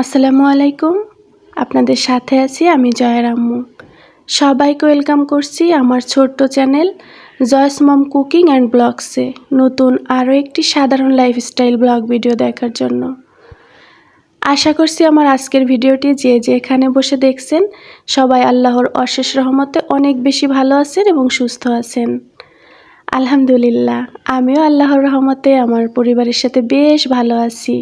আসসালামু আলাইকুম। আপনাদের সাথে আছি আমি জয়ের আম্মু। সবাইকে ওয়েলকাম করছি আমার ছোট্ট channel Joy's mom cooking and ব্লগসে, নতুন আরও একটি সাধারণ লাইফস্টাইল ব্লগ ভিডিও দেখার জন্য। আশা করছি আমার আজকের ভিডিওটি যে যেখানে বসে দেখছেন, সবাই আল্লাহর অশেষ রহমতে অনেক বেশি ভালো আছেন এবং সুস্থ আছেন। আলহামদুলিল্লাহ, আমিও আল্লাহর রহমতে আমার পরিবারের সাথে বেশ ভালো আছি।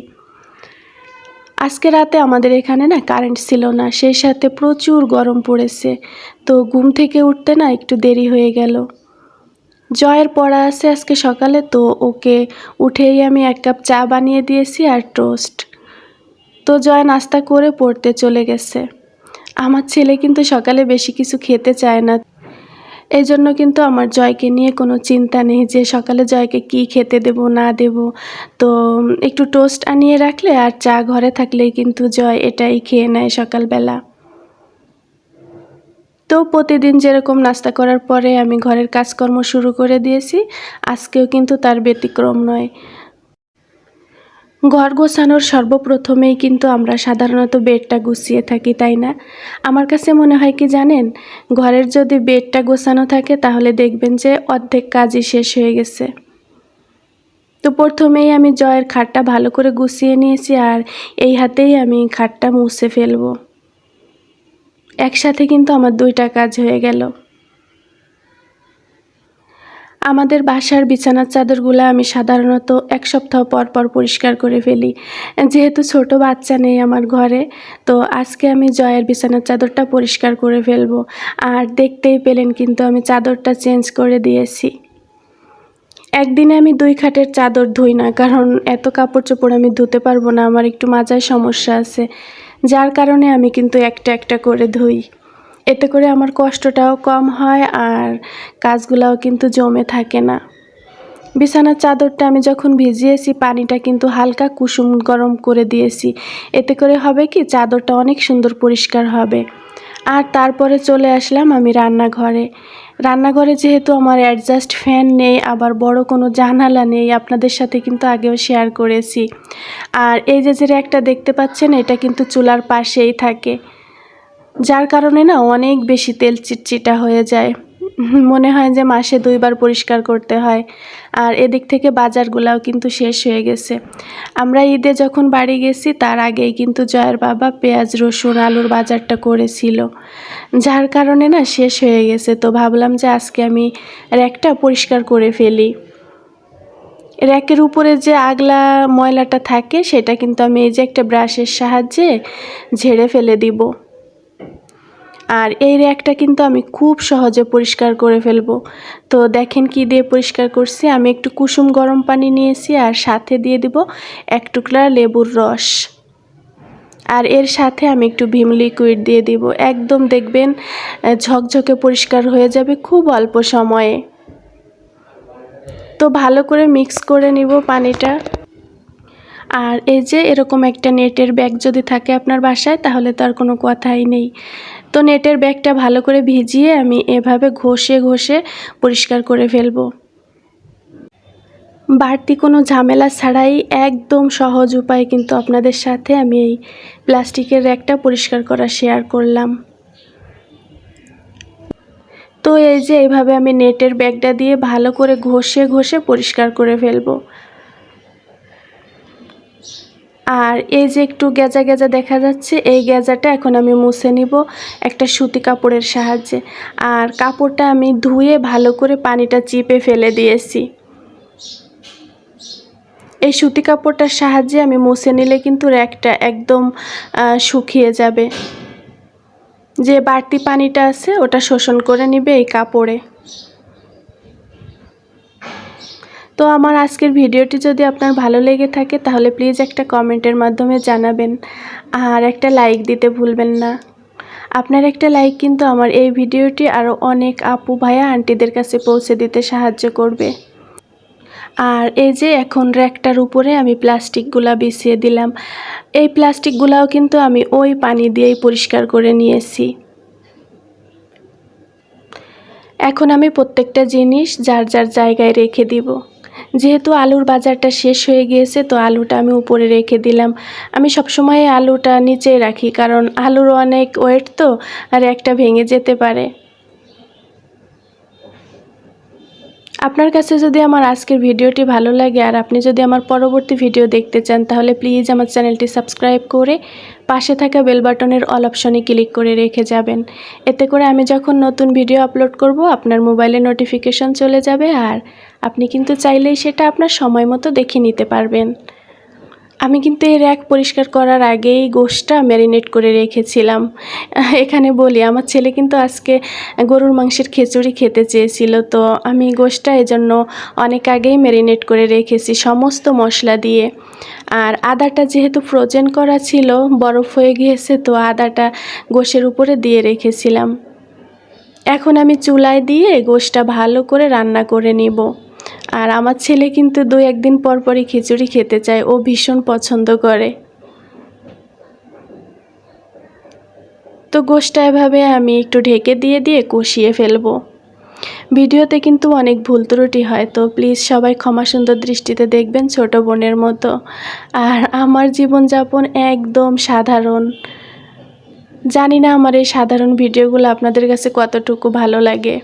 আজকে রাতে আমাদের এখানে না কারেন্ট ছিল না, সেই সাথে প্রচুর গরম পড়েছে। তো ঘুম থেকে উঠতে না একটু দেরি হয়ে গেল। জয়ের পড়া আছে আজকে সকালে, তো ওকে উঠেই আমি এক কাপ চা বানিয়ে দিয়েছি আর টোস্ট তো জয় নাস্তা করে পড়তে চলে গেছে। আমার ছেলে কিন্তু সকালে বেশি কিছু খেতে চায় না। এই জন্য কিন্তু আমার জয়কে নিয়ে কোনো চিন্তা নেই যে সকালে জয়কে কি খেতে দেব, না দেব। তো একটু টোস্ট আনিয়ে রাখলে আর চা ঘরে থাকলেই কিন্তু জয় এটাই খেয়ে নেয় সকালবেলা। তো, প্রতিদিন যেরকম নাস্তা করার পরে আমি ঘরের কাজকর্ম শুরু করে দিয়েছি, আজকেও কিন্তু তার ব্যতিক্রম নয়। ঘর গোছানোর সর্বপ্রথমেই কিন্তু আমরা সাধারণত বেডটা গুছিয়ে থাকি, তাই না? আমার কাছে মনে হয় কি জানেন? ঘরের যদি বেডটা গোছানো থাকে তাহলে দেখবেন যে অর্ধেক কাজই শেষ হয়ে গেছে। তো প্রথমেই আমি জয়ের খাটটা ভালো করে গুছিয়ে নিয়েছি আর এই হাতেই আমি খাটটা মুছে ফেলব। একসাথে কিন্তু আমার দুইটা কাজ হয়ে গেল। আমাদের বাসার বিছানার চাদরগুলো আমি সাধারণত এক সপ্তাহ পর পর পরিষ্কার করে ফেলি। যেহেতু ছোট বাচ্চা নেই আমার ঘরে, তো আজকে আমি জয়ের বিছানার চাদরটা পরিষ্কার করে ফেলব। আর দেখতেই পেলেন কিন্তু আমি চাদরটা চেঞ্জ করে দিয়েছি। একদিনে আমি দুই খাটের চাদর ধুই না, কারণ এত কাপড় চোপড় আমি ধুতে পারব না, আমার একটু মাজায় সমস্যা আছে। যার কারণে আমি কিন্তু একটা একটা করে ধুই। এতে করে আমার কষ্টটাও কম হয় আর কাজগুলাও কিন্তু জমে থাকে না। বিছানার চাদরটা আমি যখন ভিজিয়েছি, পানিটা কিন্তু হালকা কুসুম গরম করে দিয়েছি। এতে করে হবে কি, চাদরটা অনেক সুন্দর পরিষ্কার হবে। আর তারপরে চলে আসলাম আমি রান্নাঘরে। রান্নাঘরে যেহেতু আমার অ্যাডজাস্ট ফ্যান নেই, আবার বড় কোনো জানালা নেই, আপনাদের সাথে কিন্তু আগেও শেয়ার করেছি। আর এই যে যে একটা দেখতে পাচ্ছেন, এটা কিন্তু চুলার পাশেই থাকে। যার কারণে না অনেক বেশি তেল চিটচিটা হয়ে যায়। মনে হয় যে মাসে দুইবার পরিষ্কার করতে হয়। আর এদিক থেকে বাজারগুলাও কিন্তু শেষ হয়ে গেছে। আমরা ঈদে যখন বাড়ি গেছি, তার আগেই কিন্তু জয়ের বাবা পেঁয়াজ, রসুন, আলুর বাজারটা করেছিল। যার কারণে না শেষ হয়ে গেছে। তো ভাবলাম যে আজকে আমি র্যাকটা পরিষ্কার করে ফেলি। র্যাকের উপরে যে আগলা ময়লাটা থাকে, সেটা কিন্তু আমি এই যে একটা ব্রাশের সাহায্যে ঝেড়ে ফেলে দিব। আর এই র্যাকটা কিন্তু আমি খুব সহজে পরিষ্কার করে ফেলব। তো দেখেন কি দিয়ে পরিষ্কার করছি। আমি একটু কুসুম গরম পানি নিয়েছি আর সাথে দিয়ে দিব এক টুকরা লেবুর রস। আর এর সাথে আমি একটু ভীম লিকুইড দিয়ে দিব। একদম দেখবেন ঝকঝকে পরিষ্কার হয়ে যাবে খুব অল্প সময়ে। তো ভালো করে মিক্স করে নিব পানিটা। আর এই যে এরকম একটা নেটের ব্যাগ যদি থাকে আপনার বাসায়, তাহলে তার কোনো কথাই নেই। তো নেটের ব্যাগটা ভালো করে ভিজিয়ে আমি এভাবে ঘষে ঘষে পরিষ্কার করে ফেলব। বাড়তি কোনো ঝামেলা ছাড়াই একদম সহজ উপায় কিন্তু আপনাদের সাথে আমি এই প্লাস্টিকের র্যাকটা পরিষ্কার করা শেয়ার করলাম। তো এই যে এইভাবে আমি নেটের ব্যাগটা দিয়ে ভালো করে ঘষে ঘষে পরিষ্কার করে ফেলব। আর এই যে একটু গেজা গেজা দেখা যাচ্ছে, এই গেজাটা এখন আমি মুছে নিব একটা সুতি কাপড়ের সাহায্যে। আর কাপড়টা আমি ধুয়ে ভালো করে পানিটা চিপে ফেলে দিয়েছি। এই সুতি কাপড়টার সাহায্যে আমি মুছে নিলে কিন্তু র্যাকটা একদম শুকিয়ে যাবে। যে বাড়তি পানিটা আছে, ওটা শোষণ করে নিবে এই কাপড়ে। তো আমার আজকের ভিডিওটি যদি আপনার ভালো লেগে থাকে, তাহলে প্লিজ একটা কমেন্টের মাধ্যমে জানাবেন। আর একটা লাইক দিতে ভুলবেন না। আপনার একটা লাইক কিন্তু আমার এই ভিডিওটি আরও অনেক আপু ভাইয়া আন্টিদের কাছে পৌঁছে দিতে সাহায্য করবে। আর এই যে এখন র্যাকটার উপরে আমি প্লাস্টিকগুলা বিছিয়ে দিলাম। এই প্লাস্টিকগুলাও কিন্তু আমি ওই পানি দিয়েই পরিষ্কার করে নিয়েছি। এখন আমি প্রত্যেকটা জিনিস যার যার জায়গায় রেখে দিব। যেহেতু আলুর বাজারটা শেষ হয়ে গিয়েছে, তো আলুটা আমি উপরে রেখে দিলাম। আমি সবসময় আলুটা নিচে রাখি, কারণ আলুর অনেক ওয়েট তো, আর একটা ভেঙে যেতে পারে। আপনার কাছে যদি আমার আজকের ভিডিওটি ভালো লাগে আর আপনি যদি আমার পরবর্তী ভিডিও দেখতে চান, তাহলে প্লিজ আমার চ্যানেলটি সাবস্ক্রাইব করে পাশে থাকা বেল বাটনের অল অপশনে ক্লিক করে রেখে যাবেন। এতে করে আমি যখন নতুন ভিডিও আপলোড করব, আপনার মোবাইলে নোটিফিকেশন চলে যাবে আর আপনি কিন্তু চাইলেই সেটা আপনার সময় মতো দেখে নিতে পারবেন। আমি কিন্তু এই র্যাক পরিষ্কার করার আগেই গোশটা ম্যারিনেট করে রেখেছিলাম। এখানে বলি, আমার ছেলে কিন্তু আজকে গরুর মাংসের খিচুড়ি খেতে চেয়েছিল, তো আমি গোশটা এজন্য অনেক আগেই ম্যারিনেট করে রেখেছি সমস্ত মশলা দিয়ে। আর আদাটা যেহেতু ফ্রোজেন করা ছিল, বরফ হয়ে গিয়েছে, তো আদাটা গোশের উপরে দিয়ে রেখেছিলাম। এখন আমি চুলায় দিয়ে গোশটা ভালো করে রান্না করে নিব। আর আমার ছেলে কিন্তু দু একদিন পর পরই খিচুড়ি খেতে চায়, ও ভীষণ পছন্দ করে। তো গোশটা এভাবে আমি একটু ঢেকে দিয়ে দিয়ে কষিয়ে ফেলব। ভিডিওতে কিন্তু অনেক ভুল ত্রুটি হয়, তো প্লিজ সবাই ক্ষমা সুন্দর দৃষ্টিতে দেখবেন ছোট বোনের মতো। আর আমার জীবনযাপন একদম সাধারণ। জানি না আমার এই সাধারণ ভিডিওগুলো আপনাদের কাছে কতটুকু ভালো লাগে।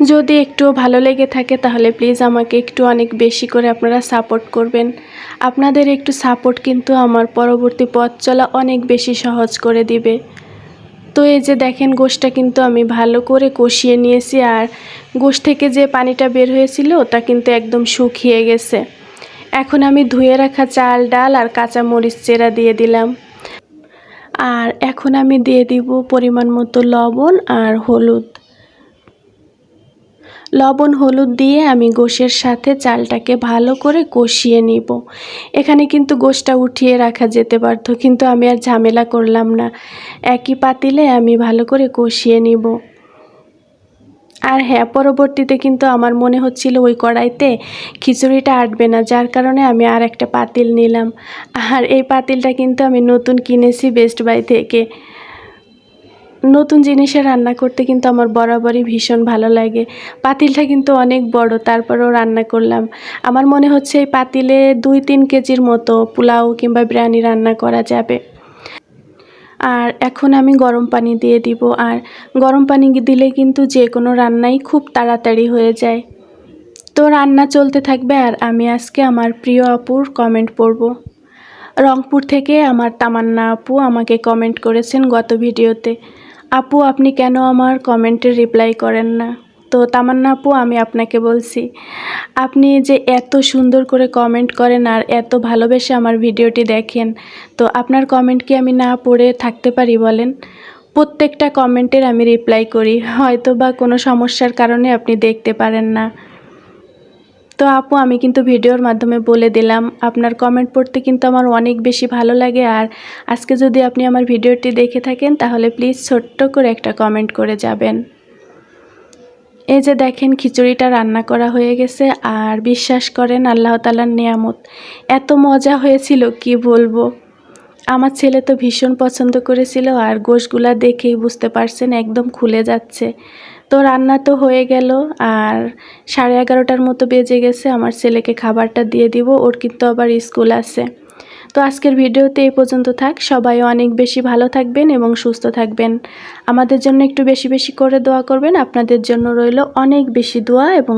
যদি একটু ভালো লেগে থাকে তাহলে প্লিজ আমাকে একটু অনেক বেশি করে আপনারা সাপোর্ট করবেন। আপনাদের একটু সাপোর্ট কিন্তু আমার পরবর্তী পথ চলা অনেক বেশি সহজ করে দিবে। তো এই যে দেখেন গোশটা কিন্তু আমি ভালো করে কষিয়ে নিয়েছি আর গোশ থেকে যে পানিটা বের হয়েছিল তা কিন্তু একদম শুকিয়ে গেছে। এখন আমি ধুয়ে রাখা চাল, ডাল আর কাঁচা মরিচ চেরা দিয়ে দিলাম। আর এখন আমি দিয়ে দিব পরিমাণ মতো লবণ আর হলুদ। লবণ হলুদ দিয়ে আমি গোশের সাথে চালটাকে ভালো করে কষিয়ে নিব। এখানে কিন্তু গোশটা উঠিয়ে রাখা যেতে পারতো কিন্তু আমি আর ঝামেলা করলাম না। একই পাতিলে আমি ভালো করে কষিয়ে নিব। আর হ্যাঁ পরবর্তীতে কিন্তু আমার মনে হচ্ছিল ওই কড়াইতে খিচুড়িটা আটবে না, যার কারণে আমি আর একটা পাতিল নিলাম। আর এই পাতিলটা কিন্তু আমি নতুন কিনেছি বেস্ট বাই থেকে। নতুন জিনিসে রান্না করতে কিন্তু আমার বরাবরই ভীষণ ভালো লাগে। পাতিলটা কিন্তু অনেক বড়, তারপরেও রান্না করলাম। আমার মনে হচ্ছে এই পাতিলে দুই তিন কেজির মতো পোলাও কিংবা বিরিয়ানি রান্না করা যাবে। আর এখন আমি গরম পানি দিয়ে দিব। আর গরম পানি দিলে কিন্তু যে কোনো রান্নাই খুব তাড়াতাড়ি হয়ে যায়। তো রান্না চলতে থাকবে আর আমি আজকে আমার প্রিয় আপুর কমেন্ট পড়ব। রংপুর থেকে আমার তামান্না আপু আমাকে কমেন্ট করেছেন গত ভিডিওতে। আপু, আপনি কেন আমার কমেন্টের রিপ্লাই করেন না? তো তামান্না আপু, আমি আপনাকে বলছি, আপনি যে এত সুন্দর করে কমেন্ট করেন আর এত ভালোবেসে আমার ভিডিওটি দেখেন, তো আপনার কমেন্ট কি আমি না পড়ে থাকতে পারি বলেন? প্রত্যেকটা কমেন্টের আমি রিপ্লাই করি হয়তো বা কোনো সমস্যার কারণে আপনি দেখতে পারেন না। তো আপু, আমি কিন্তু ভিডিওর মাধ্যমে বলে দিলাম, আপনার কমেন্ট পড়তে কিন্তু আমার অনেক বেশি ভালো লাগে। আর আজকে যদি আপনি আমার ভিডিওটি দেখে থাকেন, তাহলে প্লিজ ছোট্ট করে একটা কমেন্ট করে যাবেন। এই যে দেখেন, খিচুড়িটা রান্না করা হয়ে গেছে, আর বিশ্বাস করেন আল্লাহ তালার নিয়ামত। এত মজা হয়েছিল, কি বলব? আমার ছেলে তো ভীষণ পছন্দ করেছিল, আর গোশগুলা দেখেই বুঝতে পারছেন, একদম খুলে যাচ্ছে। তো রান্না তো হয়ে গেল, আর সাড়ে এগারোটার মতো বেজে গেছে, আমার ছেলেকে খাবারটা দিয়ে দিব, ওর কিন্তু আবার স্কুল আছে। তো আজকের ভিডিওতে এই পর্যন্ত থাক, সবাই অনেক বেশি ভালো থাকবেন এবং সুস্থ থাকবেন। আমাদের জন্য একটু বেশি বেশি করে দোয়া করবেন, আপনাদের জন্য রইল অনেক বেশি দোয়া এবং